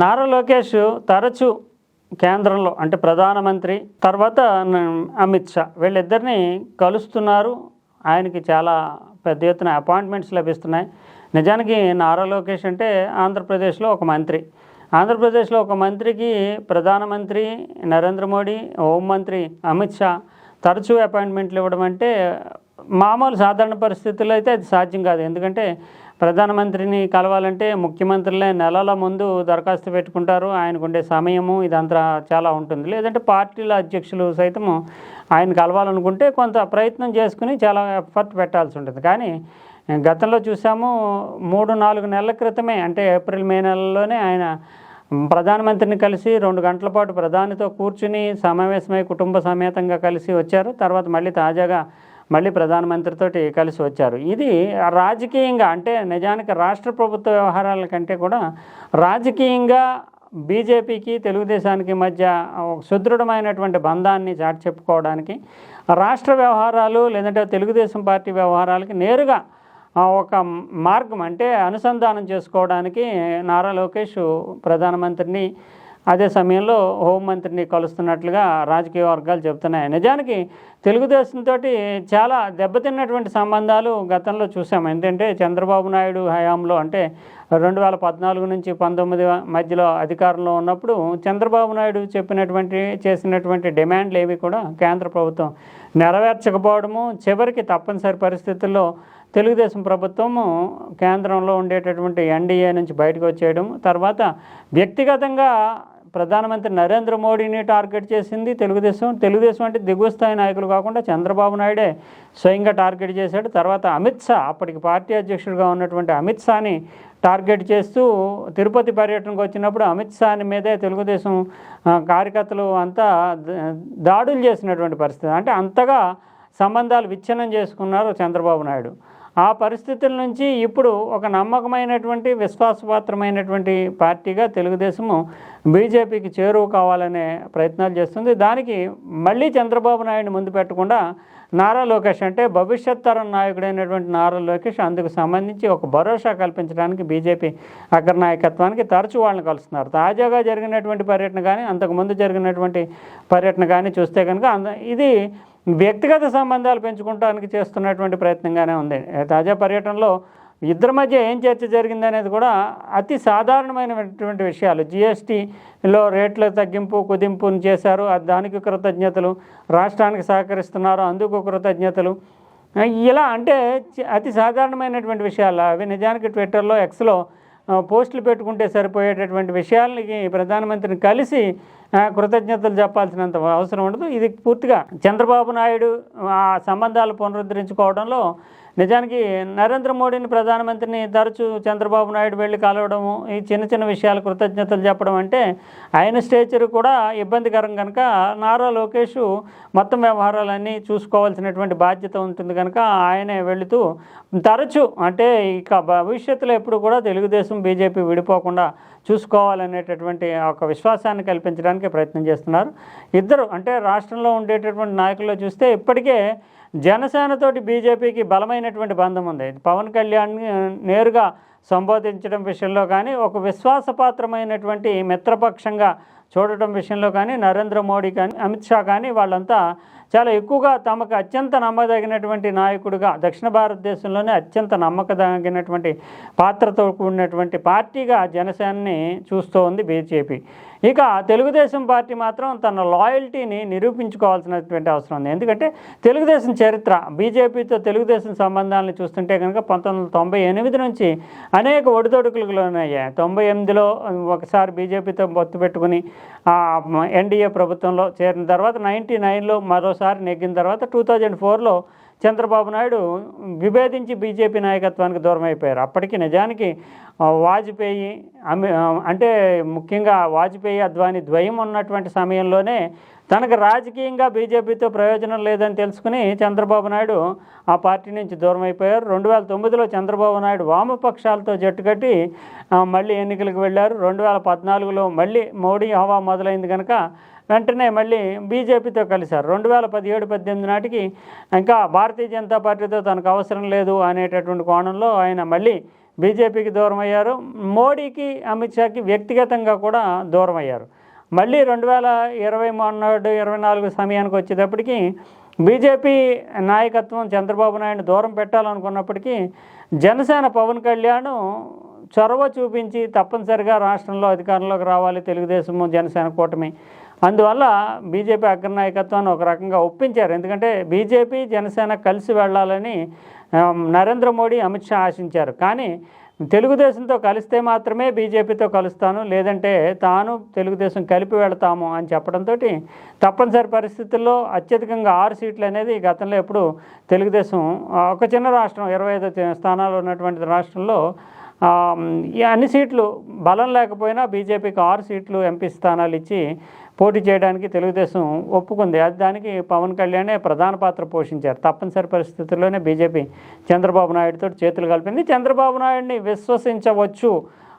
నారా లోకేష్ తరచు కేంద్రంలో అంటే ప్రధానమంత్రి తర్వాత అమిత్ షా. వీళ్ళిద్దరిని కలుస్తున్నారు. ఆయనకి చాలా పెద్ద ఎత్తున అపాయింట్మెంట్స్ లభిస్తున్నాయి. నిజానికి నారా లోకేష్ అంటే ఆంధ్రప్రదేశ్లో ఒక మంత్రి. ఆంధ్రప్రదేశ్లో ఒక మంత్రికి ప్రధానమంత్రి నరేంద్ర మోడీ హోంమంత్రి అమిత్ షా తరచూ అపాయింట్మెంట్లు ఇవ్వడం అంటే మామూలు సాధారణ పరిస్థితుల్లో అయితే అది సాధ్యం కాదు. ఎందుకంటే ప్రధానమంత్రిని కలవాలంటే ముఖ్యమంత్రులే నెలల ముందు దరఖాస్తు పెట్టుకుంటారు. ఆయనకు ఉండే సమయము ఇదంతా చాలా ఉంటుంది. లేదంటే పార్టీల అధ్యక్షులు సైతము ఆయన కలవాలనుకుంటే కొంత ప్రయత్నం చేసుకుని చాలా ఎఫర్ట్ పెట్టాల్సి ఉంటుంది. కానీ గతంలో చూసాము మూడు నాలుగు నెలల క్రితమే అంటే ఏప్రిల్ మే నెలలోనే ఆయన ప్రధానమంత్రిని కలిసి రెండు గంటల పాటు ప్రధానితో కూర్చుని సమావేశమై కుటుంబ సమేతంగా కలిసి వచ్చారు. తర్వాత మళ్ళీ తాజాగా మళ్ళీ ప్రధానమంత్రితో కలిసి వచ్చారు. ఇది రాజకీయంగా అంటే నిజానికి రాష్ట్ర ప్రభుత్వ వ్యవహారాల కంటే కూడా రాజకీయంగా బీజేపీకి తెలుగుదేశానికి మధ్య ఒక సుదృఢమైనటువంటి బంధాన్ని చాటి చెప్పుకోవడానికి రాష్ట్ర వ్యవహారాలు లేదంటే తెలుగుదేశం పార్టీ వ్యవహారాలకి నేరుగా ఒక మార్గం అంటే అనుసంధానం చేసుకోవడానికి నారా లోకేష్ ప్రధానమంత్రిని అదే సమయంలో హోంమంత్రిని కలుస్తున్నట్లుగా రాజకీయ వర్గాలు చెబుతున్నాయి. నిజానికి తెలుగుదేశంతో చాలా దెబ్బతిన్నటువంటి సంబంధాలు గతంలో చూసాం ఏంటంటే చంద్రబాబు నాయుడు హయాంలో అంటే రెండు వేల పద్నాలుగు నుంచి పంతొమ్మిది మధ్యలో అధికారంలో ఉన్నప్పుడు చంద్రబాబు నాయుడు చెప్పినటువంటి చేసినటువంటి డిమాండ్లు ఏవి కూడా కేంద్ర ప్రభుత్వం నెరవేర్చకపోవడము చివరికి తప్పనిసరి పరిస్థితుల్లో తెలుగుదేశం ప్రభుత్వము కేంద్రంలో ఉండేటటువంటి ఎన్డీఏ నుంచి బయటకు వచ్చేయడం తర్వాత వ్యక్తిగతంగా ప్రధానమంత్రి నరేంద్ర మోడీని టార్గెట్ చేసింది తెలుగుదేశం. తెలుగుదేశం అంటే దిగువ స్థాయి నాయకులు కాకుండా చంద్రబాబు నాయుడే స్వయంగా టార్గెట్ చేశాడు. తర్వాత అమిత్ షా అప్పటికి పార్టీ అధ్యక్షుడిగా ఉన్నటువంటి అమిత్ షాని టార్గెట్ చేస్తూ తిరుపతి పర్యటనకు వచ్చినప్పుడు అమిత్ షాని మీదే తెలుగుదేశం కార్యకర్తలు అంతా దాడులు చేసినటువంటి పరిస్థితి. అంటే అంతగా సంబంధాలు విచ్ఛిన్నం చేసుకున్నారు చంద్రబాబు నాయుడు. ఆ పరిస్థితుల నుంచి ఇప్పుడు ఒక నమ్మకమైనటువంటి విశ్వాసపాత్రమైనటువంటి పార్టీగా తెలుగుదేశము బీజేపీకి చేరువు కావాలనే ప్రయత్నాలు చేస్తుంది. దానికి మళ్ళీ చంద్రబాబు నాయుడు ముందు పెట్టకుండా నారా లోకేష్ అంటే భవిష్యత్ తరం నాయకుడైనటువంటి నారా లోకేష్ అందుకు సంబంధించి ఒక భరోసా కల్పించడానికి బీజేపీ అగ్ర నాయకత్వానికి తరచూ వాళ్ళని కలుస్తున్నారు. తాజాగా జరిగినటువంటి పర్యటన కానీ అంతకుముందు జరిగినటువంటి పర్యటన కానీ చూస్తే కనుక అంద ఇది వ్యక్తిగత సంబంధాలు పెంచుకోవడానికి చేస్తున్నటువంటి ప్రయత్నంగానే ఉంది. తాజా పర్యటనలో ఇద్దరి మధ్య ఏం చర్చ జరిగింది అనేది కూడా అతి సాధారణమైనటువంటి విషయాలు. జిఎస్టీలో రేట్ల తగ్గింపు కుదింపును చేశారు. దానికి కృతజ్ఞతలు. రాష్ట్రానికి సహకరిస్తున్నారు. అందుకు కృతజ్ఞతలు. ఇలా అంటే అతి సాధారణమైనటువంటి విషయాలు. అవి నిజానికి ట్విట్టర్లో ఎక్స్లో పోస్టులు పెట్టుకుంటే సరిపోయేటటువంటి విషయాలకి ప్రధానమంత్రిని కలిసి కృతజ్ఞతలు చెప్పాల్సినంత అవసరం ఉండదు. ఇది పూర్తిగా చంద్రబాబు నాయుడు ఆ సంబంధాలు పునరుద్ధరించుకోవడంలో నిజానికి నరేంద్ర మోడీని ప్రధానమంత్రిని తరచూ చంద్రబాబు నాయుడు వెళ్ళి కలవడము ఈ చిన్న చిన్న విషయాలు కృతజ్ఞతలు చెప్పడం అంటే ఆయన స్టేచర్ కూడా ఇబ్బందికరం కనుక నారా లోకేష్ మొత్తం వ్యవహారాలన్నీ చూసుకోవాల్సినటువంటి బాధ్యత ఉంటుంది కనుక ఆయనే వెళుతూ తరచూ అంటే ఇక భవిష్యత్తులో ఎప్పుడు కూడా తెలుగుదేశం బీజేపీ విడిపోకుండా చూసుకోవాలనేటటువంటి ఒక విశ్వాసాన్ని కల్పించడానికి ప్రయత్నం చేస్తున్నారు. ఇద్దరు అంటే రాష్ట్రంలో ఉండేటటువంటి నాయకుల్లో చూస్తే ఇప్పటికే జనసేనతోటి బీజేపీకి బలమైనటువంటి బంధం ఉంది. పవన్ కళ్యాణ్ నేరుగా సంబోధించడం విషయంలో కానీ ఒక విశ్వాసపాత్రమైనటువంటి మిత్రపక్షంగా చూడటం విషయంలో కానీ నరేంద్ర మోడీ కానీ అమిత్ షా కానీ వాళ్ళంతా చాలా ఎక్కువగా తమకు అత్యంత నమ్మదగినటువంటి నాయకుడిగా దక్షిణ భారతదేశంలోనే అత్యంత నమ్మకదగినటువంటి పాత్రతో కూడినటువంటి పార్టీగా జనసేనని చూస్తూ ఉంది బీజేపీ. ఇక తెలుగుదేశం పార్టీ మాత్రం తన లాయల్టీని నిరూపించుకోవాల్సినటువంటి అవసరం ఉంది. ఎందుకంటే తెలుగుదేశం చరిత్ర బీజేపీతో తెలుగుదేశం సంబంధాలను చూస్తుంటే కనుక పంతొమ్మిది వందల తొంభై ఎనిమిది నుంచి అనేక ఒడిదొడుకులు లోనయ్యాయి తొంభై ఎనిమిదిలో ఒకసారి బీజేపీతో పొత్తు పెట్టుకుని ఎన్డీఏ ప్రభుత్వంలో చేరిన తర్వాత నైంటీ నైన్లో మరోసారి నెగ్గిన తర్వాత టూ థౌజండ్ ఫోర్లో చంద్రబాబు నాయుడు విభేదించి బీజేపీ నాయకత్వానికి దూరం అయిపోయారు అప్పటికి నిజానికి వాజ్పేయి అంటే ముఖ్యంగా వాజ్పేయి అద్వాని ద్వయం ఉన్నటువంటి సమయంలోనే తనకు రాజకీయంగా బీజేపీతో ప్రయోజనం లేదని తెలుసుకుని చంద్రబాబు నాయుడు ఆ పార్టీ నుంచి దూరం అయిపోయారు రెండు వేల తొమ్మిదిలో చంద్రబాబు నాయుడు వామపక్షాలతో జట్టు కట్టి మళ్ళీ ఎన్నికలకు వెళ్ళారు. రెండు వేల పద్నాలుగులో మళ్ళీ మోడీ హవా మొదలైంది కనుక వెంటనే మళ్ళీ బీజేపీతో కలిశారు. రెండు వేల పదిహేడు పద్దెనిమిది నాటికి ఇంకా భారతీయ జనతా పార్టీతో తనకు అవసరం లేదు అనేటటువంటి కోణంలో ఆయన మళ్ళీ బీజేపీకి దూరం అయ్యారు మోడీకి అమిత్ షాకి వ్యక్తిగతంగా కూడా దూరం అయ్యారు మళ్ళీ రెండు వేల ఇరవై మొన్నడు ఇరవై నాలుగు సమయానికి వచ్చేటప్పటికి బీజేపీ నాయకత్వం చంద్రబాబు నాయుడు దూరం పెట్టాలనుకున్నప్పటికీ జనసేన పవన్ కళ్యాణ్ చొరవ చూపించి తప్పనిసరిగా రాష్ట్రంలో అధికారంలోకి రావాలి తెలుగుదేశము జనసేన కూటమి. అందువల్ల బీజేపీ అగ్రనాయకత్వాన్ని ఒక రకంగా ఒప్పించారు. ఎందుకంటే బీజేపీ జనసేన కలిసి వెళ్ళాలని నరేంద్ర మోడీ అమిత్ షా ఆశించారు. కానీ తెలుగుదేశంతో కలిస్తే మాత్రమే బీజేపీతో కలుస్తాను లేదంటే తాను తెలుగుదేశం కలిపి వెళతాము అని చెప్పడంతో తప్పనిసరి పరిస్థితుల్లో అత్యధికంగా ఆరు సీట్లు అనేది గతంలో ఎప్పుడు తెలుగుదేశం ఒక చిన్న రాష్ట్రం ఇరవై ఐదు స్థానాలు ఉన్నటువంటి రాష్ట్రంలో ఈ అన్ని సీట్లు బలం లేకపోయినా బీజేపీకి ఆరు సీట్లు ఎంపీ స్థానాలు ఇచ్చి పోటీ చేయడానికి తెలుగుదేశం ఒప్పుకుంది. అది దానికి పవన్ కళ్యాణే ప్రధాన పాత్ర పోషించారు. తప్పనిసరి పరిస్థితుల్లోనే బీజేపీ చంద్రబాబు నాయుడుతో చేతులు కలిపింది. చంద్రబాబు నాయుడిని విశ్వసించవచ్చు.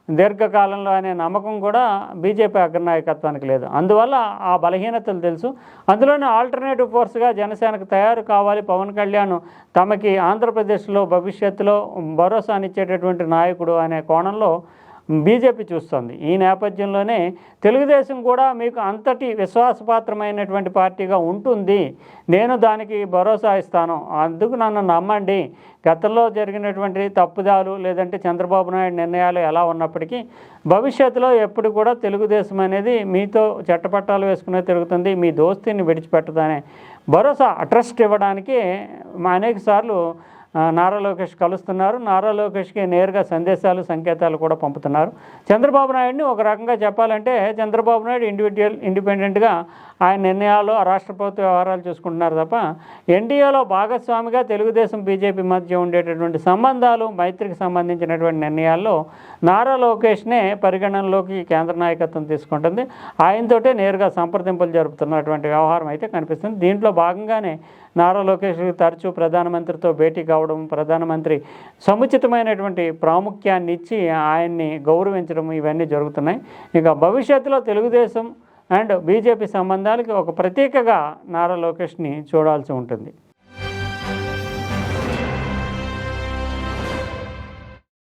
దీర్ఘకాలంలో అనే నమ్మకం కూడా బీజేపీ అగ్రనాయకత్వానికి లేదు. అందువల్ల ఆ బలహీనతలు తెలుసు. అందులోనే ఆల్టర్నేటివ్ ఫోర్స్గా జనసేనకు తయారు కావాలి పవన్ కళ్యాణ్. తమకి ఆంధ్రప్రదేశ్లో భవిష్యత్తులో భరోసానిచ్చేటటువంటి నాయకుడు అనే కోణంలో బీజేపీ చూస్తోంది. ఈ నేపథ్యంలోనే తెలుగుదేశం కూడా మీకు అంతటి విశ్వాసపాత్రమైనటువంటి పార్టీగా ఉంటుంది. నేను దానికి భరోసా ఇస్తాను. అందుకు నన్ను నమ్మండి. గతంలో జరిగినటువంటి తప్పుదాలు లేదంటే చంద్రబాబు నాయుడు నిర్ణయాలు ఎలా ఉన్నప్పటికీ భవిష్యత్తులో ఎప్పుడు కూడా తెలుగుదేశం అనేది మీతో చట్టపట్టాలు వేసుకునే తిరుగుతుంది. మీ దోస్తీని విడిచిపెట్టదనే భరోసా ట్రస్ట్ ఇవ్వడానికి అనేక సార్లు నారా లోకేష్ కలుస్తున్నారు. నారా లోకేష్కి నేరుగా సందేశాలు సంకేతాలు కూడా పంపుతున్నారు. చంద్రబాబు నాయుడిని ఒక రకంగా చెప్పాలంటే చంద్రబాబు నాయుడు ఇండివిజువల్ ఇండిపెండెంట్గా ఆయన నిర్ణయాలు ఆ రాష్ట్ర ప్రభుత్వ వ్యవహారాలు చూసుకుంటున్నారు తప్ప ఎన్డీఏలో భాగస్వామిగా తెలుగుదేశం బీజేపీ మధ్య ఉండేటటువంటి సంబంధాలు మైత్రికి సంబంధించినటువంటి నిర్ణయాల్లో నారా లోకేష్నే పరిగణనలోకి కేంద్ర నాయకత్వం తీసుకుంటుంది. ఆయనతోటే నేరుగా సంప్రదింపులు జరుపుతున్నటువంటి వ్యవహారం అయితే కనిపిస్తుంది. దీంట్లో భాగంగానే నారా లోకేష్ తరచూ ప్రధానమంత్రితో భేటీ కావడం ప్రధానమంత్రి సముచితమైనటువంటి ప్రాముఖ్యాన్ని ఇచ్చి ఆయన్ని గౌరవించడం ఇవన్నీ జరుగుతున్నాయి. ఇక భవిష్యత్తులో తెలుగుదేశం అండ్ బీజేపీ సంబంధాలకి ఒక ప్రతీకగా నారా లోకేష్ని చూడాల్సి ఉంటుంది.